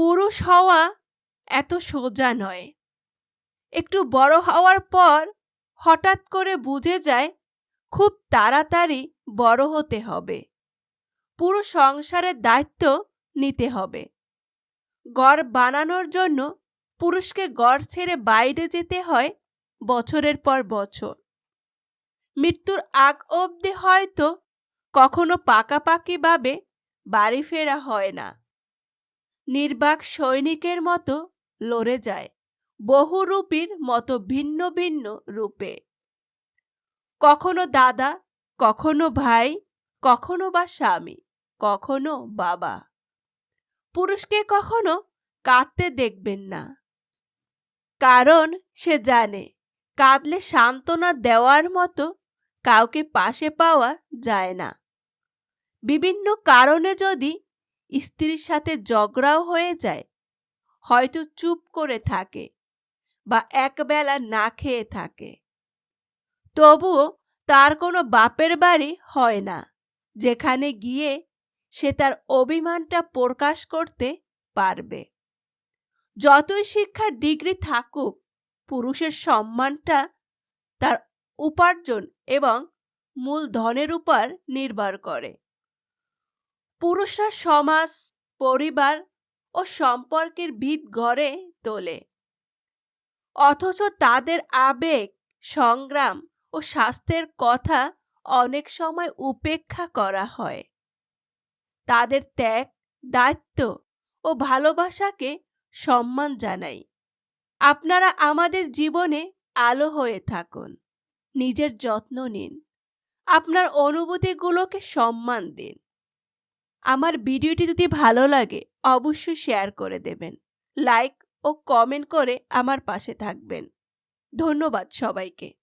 পুরুষ হওয়া এত সোজা নয়। একটু বড় হওয়ার পর হঠাৎ করে বুঝে যায়, খুব তাড়াতাড়ি বড় হতে হবে। পুরো সংসারের দায়িত্ব নিতে হবে। গড় বানানোর জন্য পুরুষকে গড় ছেড়ে বাইরে যেতে হয় বছরের পর বছর। মৃত্যুর আগ অবধি হয়তো কখনো পাকাপাকিভাবে বাড়ি ফেরা হয় না। নির্বাক সৈনিকের মতো লড়ে যায় বহুরূপীর মতো ভিন্ন ভিন্ন রূপে। কখনো দাদা, কখনো ভাই, কখনো বা স্বামী, কখনো বাবা। পুরুষকে কখনো কাঁদতে দেখবেন না। কারণ সে জানে, কাঁদলে সান্ত্বনা দেওয়ার মতো কাউকে পাশে পাওয়া যায় না। বিভিন্ন কারণে যদি স্ত্রীর সাথে ঝগড়াও হয়ে যায়। হয়তো চুপ করে থাকে বা একবেলা না খেয়ে থাকে। তবুও তার কোনো বাপের বাড়ি হয় না, যেখানে গিয়ে সে তার অভিমানটা প্রকাশ করতে পারবে। যতই শিক্ষার ডিগ্রি থাকুক, পুরুষের সম্মানটা তার উপার্জন এবং মূলধনের উপর নির্ভর করে। পুরুষরা সমাজ, পরিবার ও সম্পর্কের ভিত গড়ে তোলে। অথচ তাদের আবেগ, সংগ্রাম ও স্বাস্থ্যের কথা অনেক সময় উপেক্ষা করা হয়। তাদের ত্যাগ, দায়িত্ব ও ভালোবাসাকে সম্মান জানাই। আপনারা আমাদের জীবনে আলো হয়ে থাকুন, নিজের যত্ন নিন, আপনার অনুভূতিগুলোকে সম্মান দিন। আমার ভিডিওটি যদি ভালো লাগে, অবশ্যই শেয়ার করে দেবেন। লাইক ও কমেন্ট করে আমার পাশে থাকবেন। ধন্যবাদ সবাইকে।